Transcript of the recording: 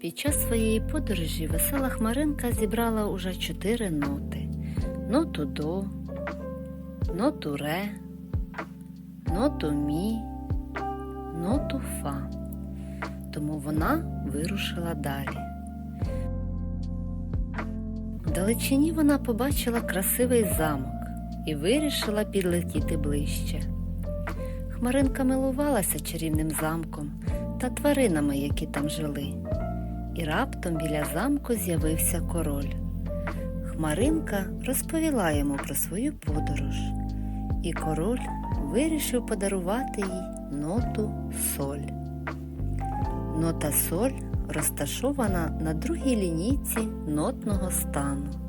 Під час своєї подорожі весела хмаринка зібрала уже чотири ноти: ноту до, ноту ре, ноту мі, ноту фа. Тому вона вирушила далі. Вдалечині вона побачила красивий замок і вирішила підлетіти ближче. Хмаринка милувалася чарівним замком та тваринами, які там жили. І раптом біля замку з'явився король. Хмаринка розповіла йому про свою подорож, і король вирішив подарувати їй ноту соль. Нота соль розташована на другій лінійці нотного стану.